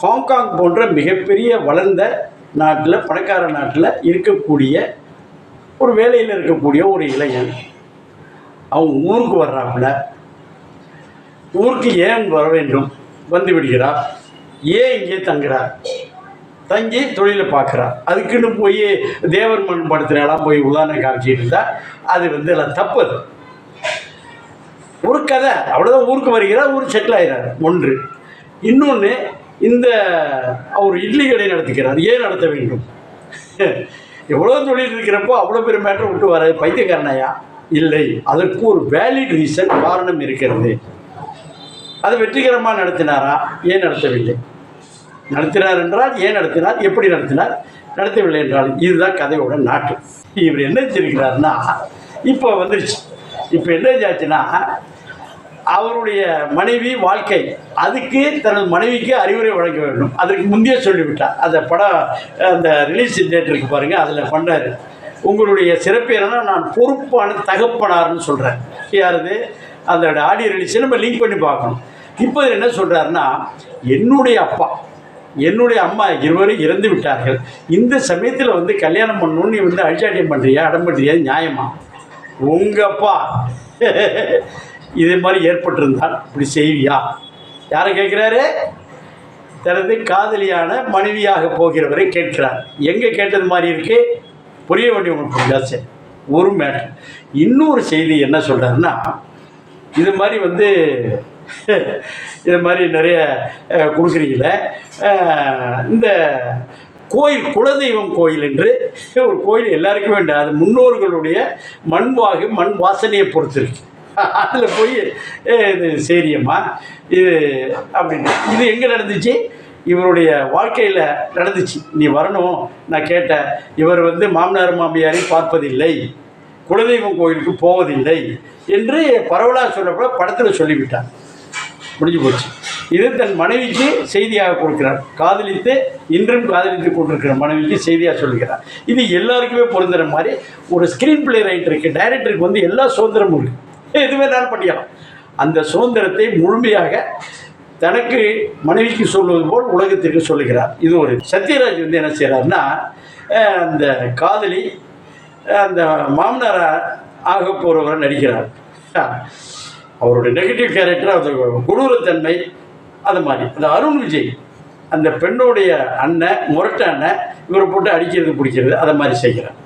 Hong Kong போன்ற மிகப்பெரிய வளர்ந்த நாட்டில் பணக்கார நாட்டில் இருக்கக்கூடிய ஒரு வேலையில் இருக்கக்கூடிய ஒரு இளைஞன். அவன் ஊருக்கு வர்றாப்புல. ஊருக்கு ஏன் வர வேண்டும்? வந்து விடுகிறார் ஏன் இங்கே தங்குறார்? தங்கி தொழிலை பார்க்குறார். அதுக்குன்னு போய் தேவர் மண் படத்துலலாம் போய் உதாரணம் காமிச்சிட்டு இருந்தால் அது வந்து எல்லாம் தப்பு அது ஒரு கதை. அவ்வளோதான் ஊருக்கு வருகிறார் ஊர் செட்டில் ஆகிறார் ஒன்று. இன்னொன்று இந்த அவர் இட்லி கடை நடத்துகிறார் ஏன் நடத்த வேண்டும்? எவ்வளோ தொழில் இருக்கிறப்போ அவ்வளோ பெரிய மேட்டர் விட்டு வர பைத்தியக்காரனையா? இல்லை. அதற்கு ஒரு வேலிட் ரீசன் காரணம் இருக்கிறது. அதை வெற்றிகரமாக நடத்தினாரா? ஏன் நடத்தவில்லை? நடத்தினார் என்றால் ஏன் நடத்தினார்? எப்படி நடத்தினார்? நடத்தவில்லை என்றால் இதுதான் கதையோட நாட்டு. இவர் என்ன செஞ்சிருக்கிறாருன்னா இப்போ வந்துருச்சு. இப்போ என்ன ஆச்சுன்னா அவருடைய மனைவி வாழ்க்கை அதுக்கு தனது மனைவிக்கு அறிவுரை வழங்க வேண்டும். அதற்கு முந்தைய சொல்லிவிட்டார். அந்த படம் அந்த ரிலீஸ் டேட் இருக்கு பாருங்கள் அதில் பண்ணார். உங்களுடைய சிறப்பு என்னன்னா நான் பொறுப்பான தகப்பனார்னு சொல்கிறேன் யாரது? அந்த ஆடியோ ரிலீஸை நம்ம லிங்க் பண்ணி பார்க்கணும். இப்போ என்ன சொல்கிறாருன்னா என்னுடைய அப்பா என்னுடைய அம்மா இருவரும் இறந்து விட்டார்கள். இந்த சமயத்தில் வந்து கல்யாணம் பண்ணணும்னு நீ வந்து அழிச்சாட்டியம் பண்ணுறியா அடம் பண்ணுறியா நியாயமா? உங்கள் அப்பா இதே மாதிரி ஏற்பட்டிருந்தால் இப்படி செய்வியா? யாரை கேட்குறாரு? தனது காதலியான மனைவியாக போகிறவரை கேட்கிறார். எங்கே கேட்டது மாதிரி இருக்குது புரிய வேண்டிய உங்களுக்கு ஜாஸ்தி ஒரு மேட்டர் இன்னொரு செய்தி என்ன சொல்கிறாருன்னா இது மாதிரி வந்து இது மாதிரி நிறைய கொடுக்குறீங்கள கொடுக்குறீங்களே இந்த கோயில் குலதெய்வம் கோயில் என்று ஒரு கோயில் எல்லாருக்கும் வேண்டாம் அது முன்னோர்களுடைய மண்வாகு மண் வாசனையை பொறுத்திருக்கு அதில் போய் இது சரியம்மா இது அப்படின்னு. இது எங்கே நடந்துச்சு? இவருடைய வாழ்க்கையில் நடந்துச்சு. நீ வரணும். நான் கேட்டேன். இவர் வந்து மாமனார் மாமியாரை பார்ப்பதில்லை. குலதெய்வம் கோயிலுக்கு போவதில்லை. என்று பரவலாக சொல்லப்பட படத்தில் சொல்லிவிட்டார். முடிஞ்சு போச்சு. இது தன் மனைவிக்கு செய்தியாக கொடுக்கிறார். காதலித்து இன்றும் காதலித்து கொண்டிருக்கிற மனைவிக்கு செய்தியாக சொல்லுகிறார். இது எல்லாருக்குமே பொருந்துகிற மாதிரி ஒரு ஸ்க்ரீன் பிளே ரைட்டருக்கு டைரக்டருக்கு வந்து எல்லா சுதந்திரமும் இருக்குது எது வேணாலும் பண்ணிக்கலாம் அந்த சுதந்திரத்தை முழுமையாக தனக்கு மனைவிக்கு சொல்வது போல் உலகத்திற்கு சொல்லுகிறார். இது ஒரு சத்யராஜ் வந்து என்ன செய்கிறாருன்னா அந்த காதலி அந்த மாமனார் ஆக போகிறவரை நடிக்கிறார். அவருடைய நெகட்டிவ் கேரக்டர் அந்த கொடூரத்தன்மை அது மாதிரி. அந்த அருண் விஜய் அந்த பெண்ணுடைய அண்ணன் முரட்ட அண்ணன் இவரை போட்டு அடிக்கிறது பிடிக்கிறது அதை மாதிரி செய்கிறார்.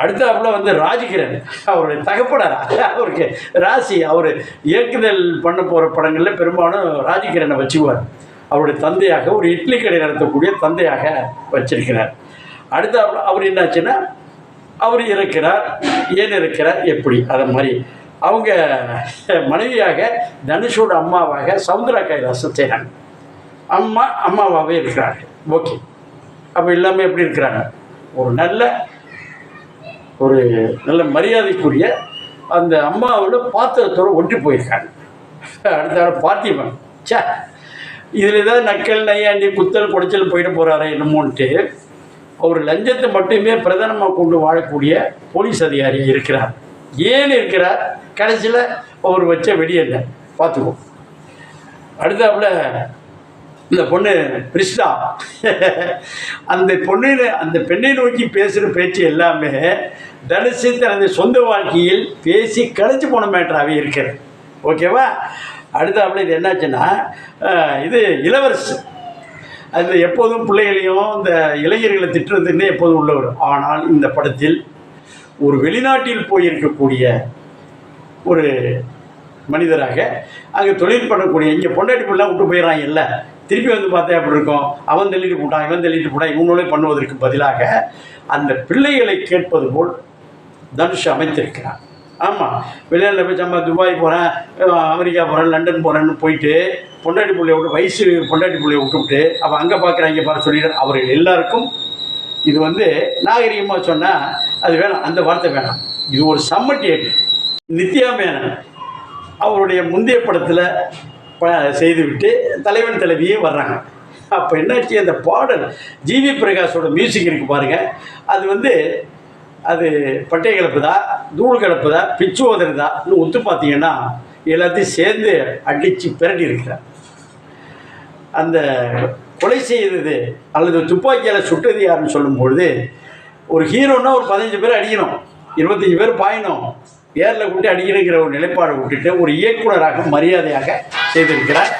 அடுத்தாப்புல வந்து ராஜகிரண் அவருடைய தகப்பனார் அவருக்கு ராசி அவர் இயக்குதல் பண்ண போகிற படங்களில் பெரும்பாலும் ராஜகிரனை வச்சுக்குவார். அவருடைய தந்தையாக ஒரு இட்லி கடை நடத்தக்கூடிய தந்தையாக வச்சிருக்கிறார். அடுத்தாப்புல அவர் என்னாச்சுன்னா அவர் இருக்கிறார் ஏன் இருக்கிறார் எப்படி? அதை மாதிரி. அவங்க மனைவியாக தனுஷோட அம்மாவாக சவுந்தரா கைலாசம் செய்கிறாங்க அம்மா அம்மாவாகவே இருக்கிறாங்க ஓகே. அப்போ எல்லாமே எப்படி இருக்கிறாங்க? ஒரு நல்ல ஒரு நல்ல மரியாதைக்குரிய அந்த அம்மாவோட பாத்திரத்தோடு ஒட்டி போயிருக்காங்க அடுத்த பார்த்திபன் சே இதில் ஏதாவது நக்கல் நையாண்டி குத்தல் குடைச்சல் போயிட போகிறாரு என்னமோன்ட்டு அவர் லஞ்சத்தை மட்டுமே பிரதானமாக கொண்டு வாழக்கூடிய போலீஸ் அதிகாரியாக இருக்கிறார். ஏன் இருக்கிறார்? கடைசியில் அவர் வச்ச வெடி என்ன? பார்த்துக்குவோம் அடுத்தாப்புல இந்த பொண்ணு பிரிஸ்டா அந்த பொண்ணு அந்த பெண்ணை நோக்கி பேசுகிற பேச்சு எல்லாமே தனுஷு தனது சொந்த வாழ்க்கையில் பேசி கழிச்சு போன மேட்டராகவே இருக்கிறது. ஓகேவா? அடுத்தாப்புல இது என்னாச்சுன்னா இது இளவரசு. அதில் எப்போதும் பிள்ளைகளையும் இந்த இளைஞர்களை திட்டுறதுன்னே எப்போதும் உள்ளவர் ஆனால் இந்த படத்தில் ஒரு வெளிநாட்டில் போயிருக்கக்கூடிய ஒரு மனிதராக அங்கே தொழில் பண்ணக்கூடிய இங்கே பொண்டாட்டி பிள்ளை விட்டு போயிடறாங்க இல்லை திருப்பி வந்து பார்த்தா எப்படி இருக்கும்? அவன் தள்ளிட்டு போட்டான் இவன் தள்ளிட்டு போட்டான் இவனோட பண்ணுவதற்கு பதிலாக அந்த பிள்ளைகளை கேட்பது போல் தனுஷ் அமைத்திருக்கிறான். ஆமாம் வெளிநாட்டில் போய் சம்பா துபாய் போகிறேன் அமெரிக்கா போகிறேன் லண்டன் போகிறேன்னு போயிட்டு பொண்டாட்டி பிள்ளைய விட்டு வயசு பொண்டாட்டி பிள்ளைய விட்டுவிட்டு அவன் அங்கே பார்க்குறேன் இங்கே பார்க்க சொல்லிட்டு அவர்கள் எல்லாருக்கும் இது வந்து நாகரிகமாக சொன்னால் அது வேணாம் அந்த வார்த்தை வேணாம். இது ஒரு சம்மட்டி நித்யா மேனன் அவருடைய முந்தைய படத்தில் செய்துவிட்டு தலைவன் தலைவியே வர்றாங்க. அப்போ என்னாச்சு? அந்த பாடல் ஜிவி பிரகாஷோட மியூசிக் இருக்கு பாருங்க. அது வந்து அது பட்டை கிளப்புதா தூள் கிளப்புதா பிச்சு உதறுதான்னு ஒத்து பார்த்தீங்கன்னா எல்லாத்தையும் சேர்ந்து அடித்து பிரட்டி இருக்கிறார். அந்த கொலை செய்தது அல்லது துப்பாக்கியால் சுட்டது யாருன்னு சொல்லும்பொழுது ஒரு ஹீரோன்னா ஒரு பதினஞ்சு பேர் அடிக்கணும் இருபத்தஞ்சி பேர் பாயணும் ஏரில் விட்டு அடிக்கணுங்கிற ஒரு நிலைப்பாடை விட்டுட்டு ஒரு இயக்குனராக மரியாதையாக செய்திருக்கிறார்.